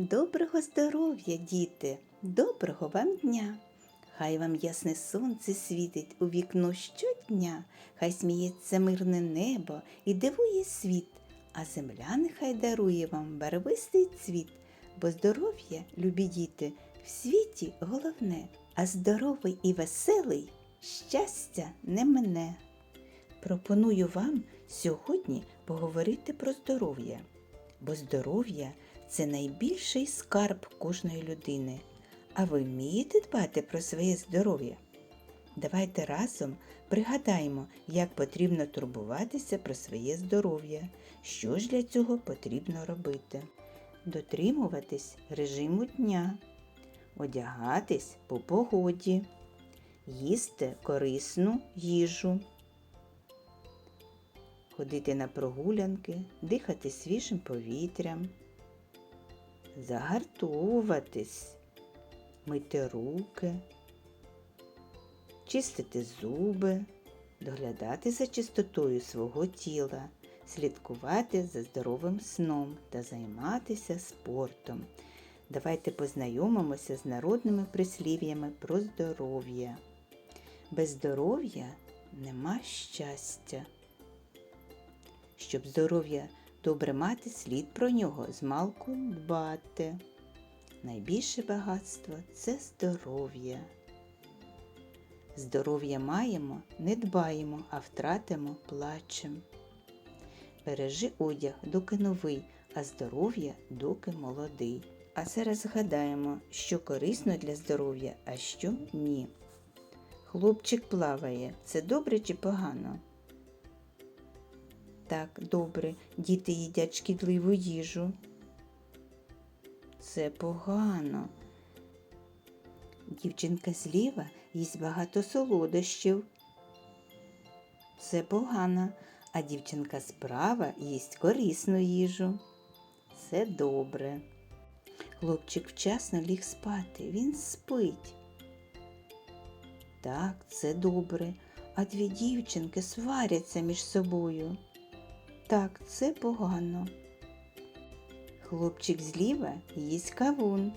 Доброго здоров'я, діти, доброго вам дня. Хай вам ясне сонце світить у вікно щодня, хай сміється мирне небо і дивує світ, а земля нехай дарує вам барвистий цвіт, бо здоров'я, любі діти, в світі головне, а здоровий і веселий щастя не мине. Пропоную вам сьогодні поговорити про здоров'я, бо здоров'я це найбільший скарб кожної людини. А ви вмієте дбати про своє здоров'я? Давайте разом пригадаємо, як потрібно турбуватися про своє здоров'я, що ж для цього потрібно робити. Дотримуватись режиму дня, одягатись по погоді, їсти корисну їжу, ходити на прогулянки, дихати свіжим повітрям, загартовуватись, мити руки, чистити зуби, доглядати за чистотою свого тіла, слідкувати за здоровим сном та займатися спортом. Давайте познайомимося з народними прислів'ями про здоров'я. Без здоров'я нема щастя. Щоб здоров'я добре мати, слід про нього змалку дбати. Найбільше багатство це здоров'я. Здоров'я маємо, не дбаємо, а втратимо плачем. Бережи одяг, доки новий, а здоров'я доки молодий. А зараз згадаємо, що корисно для здоров'я, а що ні. Хлопчик плаває, це добре чи погано? Так, добре, діти їдять шкідливу їжу. Це погано. Дівчинка зліва їсть багато солодощів. Це погано, а дівчинка справа їсть корисну їжу. Це добре. Хлопчик вчасно ліг спати, він спить. Так, це добре, а дві дівчинки сваряться між собою. Так, це погано. Хлопчик зліва їсть кавун.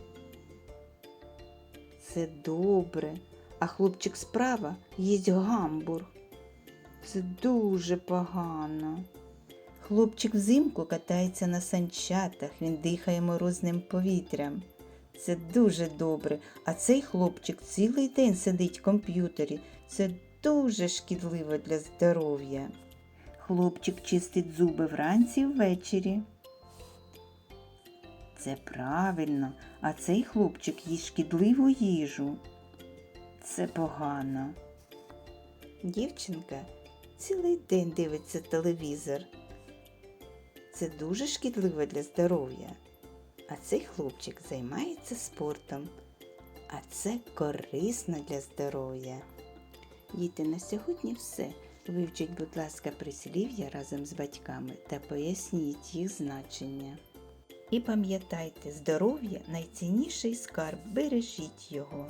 Це добре, а хлопчик справа їсть гамбург. Це дуже погано. Хлопчик взимку катається на санчатах, він дихає морозним повітрям. Це дуже добре, а цей хлопчик цілий день сидить в комп'ютері. Це дуже шкідливо для здоров'я. Хлопчик чистить зуби вранці ввечері. Це правильно, а цей хлопчик їсть шкідливу їжу. Це погано. Дівчинка цілий день дивиться телевізор. Це дуже шкідливо для здоров'я. А цей хлопчик займається спортом. А це корисно для здоров'я. Діти, на сьогодні все. Вивчіть, будь ласка, прислів'я разом з батьками та поясніть їх значення. І пам'ятайте, здоров'я найцінніший скарб, бережіть його.